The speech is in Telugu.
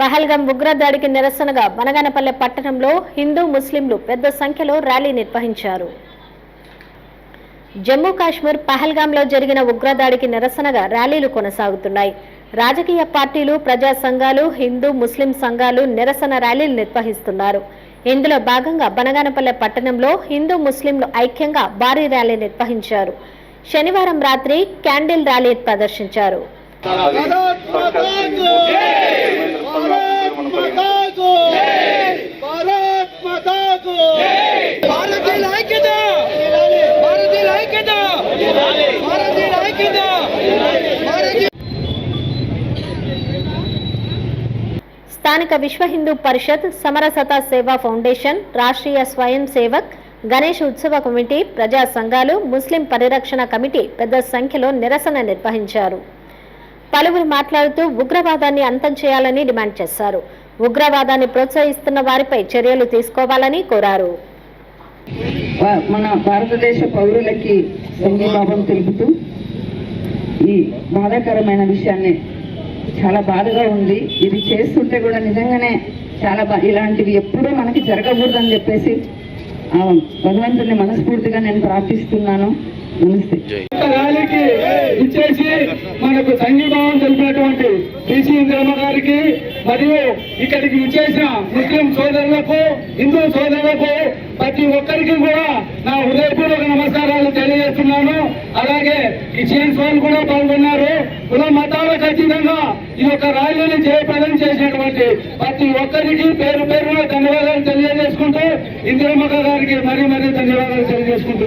పహల్గాం ఉగ్రదాడికి నిరసనగా బనగానపల్లె పట్టణంలో హిందూ ముస్లింలు పెద్ద సంఖ్యలో ర్యాలీ నిర్వహించారు. జమ్మూ కాశ్మీర్ పహల్గాంలో జరిగిన ఉగ్రదాడికి నిరసనగా ర్యాలీలు కొనసాగుతున్నాయి. రాజకీయ పార్టీలు ప్రజా సంఘాలు హిందూ ముస్లిం సంఘాలు నిరసన ర్యాలీలు నిర్వహిస్తున్నారు. ఇందులో భాగంగా బనగానపల్లె పట్టణంలో హిందూ ముస్లింలు ఐక్యంగా భారీ ర్యాలీ నిర్వహించారు. శనివారం రాత్రి క్యాండిల్ ర్యాలీ ప్రదర్శించారు. భారతీయుల ఐక్యత! భారతీయుల ఐక్యత! భారతీయుల ఐక్యత! స్థానిక విశ్వ హిందూ పరిషత్ సమరసత సేవా ఫౌండేషన్ రాష్ట్రీయ స్వయం సేవక్ గణేష్ ఉత్సవ కమిటీ ప్రజా సంఘాలు ముస్లిం పరిరక్షణ కమిటీ పెద్ద సంఖ్యలో నిరసన నిర్వహించారు. పలువురు మాట్లాడుతూ ఉగ్రవాదాన్ని అంతం చేయాలని డిమాండ్ చేశారు. ఉగ్రవాదాన్ని ప్రోత్సహిస్తున్న వారిపై చర్యలు తీసుకోవాలని కోరారు. మన భారతదేశ పౌరులకి సంఘీభావం తెలుపుతూ ఈ బాధాకరమైన విషయాన్ని చాలా బాధగా ఉంది. ఇది చేస్తుంటే కూడా నిజంగానే చాలా బా ఇలాంటివి ఎప్పుడూ మనకి జరగకూడదని చెప్పేసి ఆ భగవంతుని మనస్ఫూర్తిగా నేను ప్రార్థిస్తున్నాను. నమస్తే. ర్యాలీకి ఇచ్చేసి మనకు సంఘీభావం తెలిపినటువంటి బీసీ ఇంద్రమ్మ గారికి మరియు ఇక్కడికి విచ్చేసిన ముస్లిం సోదరులకు హిందూ సోదరులకు ప్రతి ఒక్కరికి కూడా నా హృదయపూర్వక నమస్కారాలు తెలియజేస్తున్నాను. అలాగే క్రిస్టియన్స్ వాళ్ళు కూడా పాల్గొన్నారు. కుల మతాల ఖచ్చితంగా ఈ యొక్క ర్యాలీని జయప్రదం చేసినటువంటి ప్రతి ఒక్కరికి పేరు పేరున ధన్యవాదాలు తెలియజేసుకుంటూ ఇందిరమ్మ గారికి మరీ మరీ ధన్యవాదాలు తెలియజేసుకుంటూ